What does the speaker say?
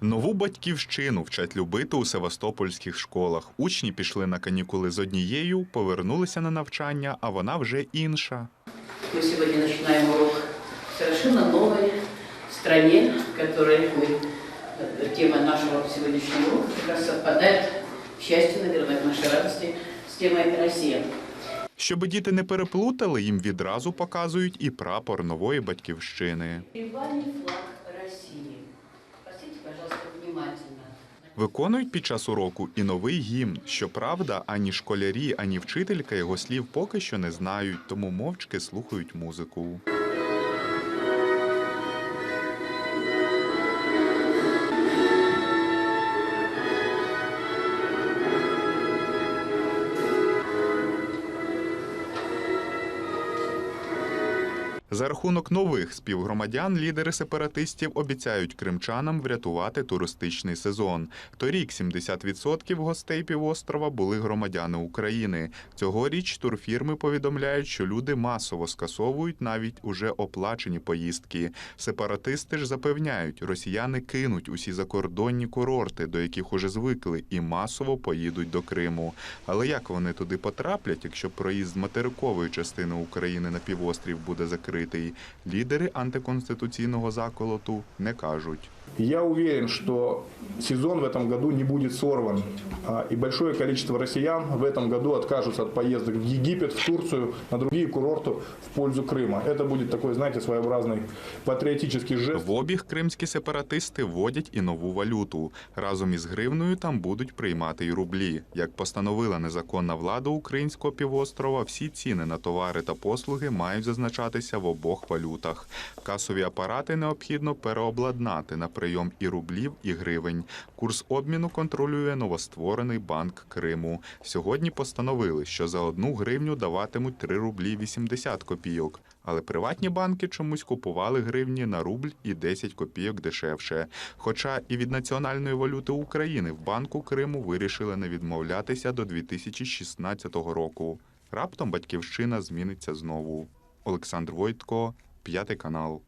Нову батьківщину вчать любити у севастопольських школах. Учні пішли на канікули з однією, повернулися на навчання, а вона вже інша. Мы сегодня начинаем урок в совершенно новой стране, в которой мы, э, тема нашего сегодняшнего урока как раз совпадает, к счастью, наверное, к нашей радости, с темой «Россия». Щоби діти не переплутали, їм відразу показують і прапор нової батьківщини. Привальный флаг России. Виконують під час уроку і новий гімн. Щоправда, ані школярі, ані вчителька його слів поки що не знають, тому мовчки слухають музику. За рахунок нових співгромадян лідери сепаратистів обіцяють кримчанам врятувати туристичний сезон. Торік 70% гостей півострова були громадяни України. Цьогоріч турфірми повідомляють, що люди масово скасовують навіть уже оплачені поїздки. Сепаратисти ж запевняють, росіяни кинуть усі закордонні курорти, до яких уже звикли, і масово поїдуть до Криму. Але як вони туди потраплять, якщо проїзд материкової частини України на півострів буде закритий? Лідери антиконституційного заколоту не кажуть. Я уверен, что сезон в этом году не будет сорван, а, и большое количество россиян в этом году откажутся от поездок в Египет, в Турцию, на другие курорты в пользу Крыма. Это будет такой, знаете, своеобразный патриотический жест. В обіг кримські сепаратисти вводять і нову валюту. Разом із гривною там будуть приймати й рублі. Як постановила незаконна влада українського півострова, всі ціни на товари та послуги мають зазначатися в обох валютах. Касові апарати необхідно переобладнати на прийом і рублів, і гривень. Курс обміну контролює новостворений банк Криму. Сьогодні постановили, що за одну гривню даватимуть 3 рублі 80 копійок. Але приватні банки чомусь купували гривні на рубль і 10 копійок дешевше. Хоча і від національної валюти України в банку Криму вирішили не відмовлятися до 2016 року. Раптом батьківщина зміниться знову. Олександр Войтко, п'ятий канал.